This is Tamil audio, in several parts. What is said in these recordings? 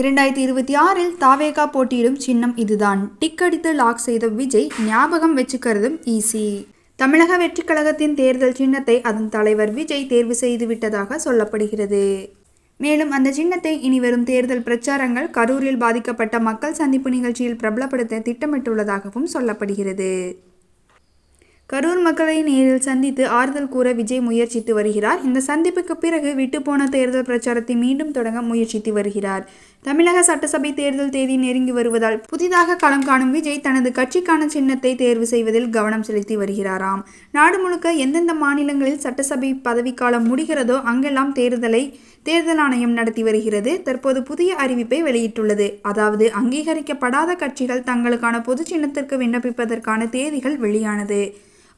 இரண்டாயிரத்தி இருபத்தி ஆறில் தாவேகா போட்டியிடும் சின்னம் இதுதான். டிக் அடித்து லாக் செய்த விஜய் ஞாபகம் வச்சுக்கிறதும் ஈஸி தமிழக வெற்றிக் கழகத்தின் தேர்தல் சின்னத்தை அதன் தலைவர் விஜய் தேர்வு செய்து விட்டதாக சொல்லப்படுகிறது. மேலும் அந்த சின்னத்தை இனி வரும் தேர்தல் பிரச்சாரங்கள் கரூரில் பாதிக்கப்பட்ட மக்கள் சந்திப்பு நிகழ்ச்சியில் பிரபலப்படுத்த திட்டமிட்டுள்ளதாகவும் சொல்லப்படுகிறது. கரூர் மக்களை நேரில் சந்தித்து ஆறுதல் கூற விஜய் முயற்சித்து வருகிறார். இந்த சந்திப்புக்கு பிறகு விட்டுப்போன தேர்தல் பிரச்சாரத்தை மீண்டும் தொடங்க முயற்சித்து வருகிறார். தமிழக சட்டசபை தேர்தல் தேதி நெருங்கி வருவதால் புதிதாக களம் காணும் விஜய் தனது கட்சிக்கான சின்னத்தை தேர்வு செய்வதில் கவனம் செலுத்தி வருகிறாராம். நாடு முழுக்க எந்தெந்த மாநிலங்களில் சட்டசபை பதவிக்காலம் முடிகிறதோ அங்கெல்லாம் தேர்தலை தேர்தல் ஆணையம் நடத்தி வருகிறது. தற்போது புதிய அறிவிப்பை வெளியிட்டுள்ளது. அதாவது அங்கீகரிக்கப்படாத கட்சிகள் தங்களுக்கான பொது சின்னத்திற்கு விண்ணப்பிப்பதற்கான தேதிகள் வெளியானது.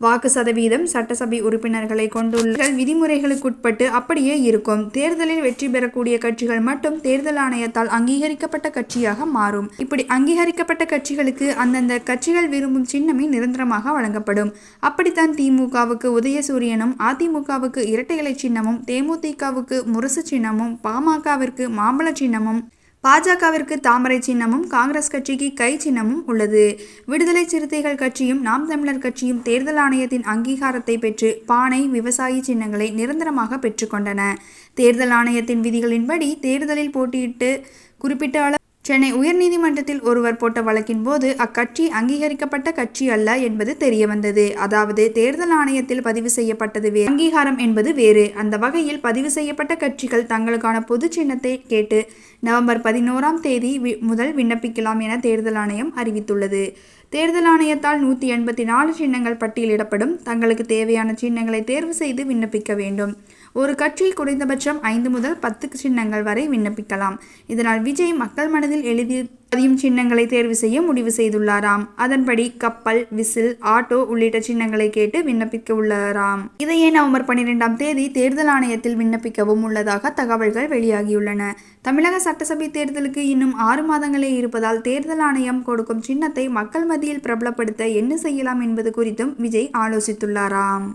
வாக்கு சதவீதம் சட்டசபை உறுப்பினர்களை கொண்டுள்ள விதிமுறைகளுக்குட்பட்டு அப்படியே இருக்கும். தேர்தலில் வெற்றி பெறக்கூடிய கட்சிகள் மட்டும் தேர்தல் ஆணையத்தால் அங்கீகரிக்கப்பட்ட கட்சியாக மாறும். இப்படி அங்கீகரிக்கப்பட்ட கட்சிகளுக்கு அந்தந்த கட்சிகள் விரும்பும் சின்னமே நிரந்தரமாக வழங்கப்படும். அப்படித்தான் திமுகவுக்கு உதயசூரியனும் அதிமுகவுக்கு இரட்டை இலை சின்னமும் தேமுதிகவுக்கு முரசு சின்னமும் பாமகவிற்கு மாம்பழ சின்னமும் பாஜகவிற்கு தாமரை சின்னமும் காங்கிரஸ் கட்சிக்கு கை சின்னமும் உள்ளது. விடுதலை சிறுத்தைகள் கட்சியும் நாம் தமிழர் கட்சியும் தேர்தல் ஆணையத்தின் அங்கீகாரத்தை பெற்று பானை விவசாயி சின்னங்களை நிரந்தரமாக பெற்றுக்கொண்டன தேர்தல் ஆணையத்தின் விதிகளின்படி தேர்தலில் போட்டியிட்டு குறிப்பிட்ட அளவு சென்னை உயர்நீதிமன்றத்தில் ஒருவர் போட்ட வழக்கின் போது அக்கட்சி அங்கீகரிக்கப்பட்ட கட்சி அல்ல என்பது தெரியவந்தது. அதாவது தேர்தல் ஆணையத்தில் பதிவு செய்யப்பட்டது வேறு அங்கீகாரம் என்பது வேறு. அந்த வகையில் பதிவு செய்யப்பட்ட கட்சிகள் தங்களுக்கான பொது சின்னத்தை கேட்டு நவம்பர் பதினோராம் தேதி முதல் விண்ணப்பிக்கலாம் என தேர்தல் ஆணையம் அறிவித்துள்ளது. தேர்தல் ஆணையத்தால் நூற்றி எண்பத்தி நாலு சின்னங்கள் பட்டியலிடப்படும். தங்களுக்கு தேவையான சின்னங்களை தேர்வு செய்து விண்ணப்பிக்க வேண்டும். ஒரு கட்சி குறைந்தபட்சம் ஐந்து முதல் பத்து சின்னங்கள் வரை விண்ணப்பிக்கலாம். இதனால் விஜய் மக்கள் மனதில் எழுதி பதியும் சின்னங்களை தேர்வு செய்ய முடிவு செய்துள்ளாராம். அதன்படி கப்பல் விசில் ஆட்டோ உள்ளிட்ட சின்னங்களை கேட்டு விண்ணப்பிக்க உள்ளாராம். இதையே நவம்பர் பன்னிரெண்டாம் தேதி தேர்தல் ஆணையத்தில் விண்ணப்பிக்கவும் உள்ளதாக தகவல்கள் வெளியாகியுள்ளன. தமிழக சட்டசபை தேர்தலுக்கு இன்னும் ஆறு மாதங்களே இருப்பதால் தேர்தல் ஆணையம் கொடுக்கும் சின்னத்தை மக்கள் மத்தியில் பிரபலப்படுத்த என்ன செய்யலாம் என்பது குறித்தும் விஜய் ஆலோசித்துள்ளாராம்.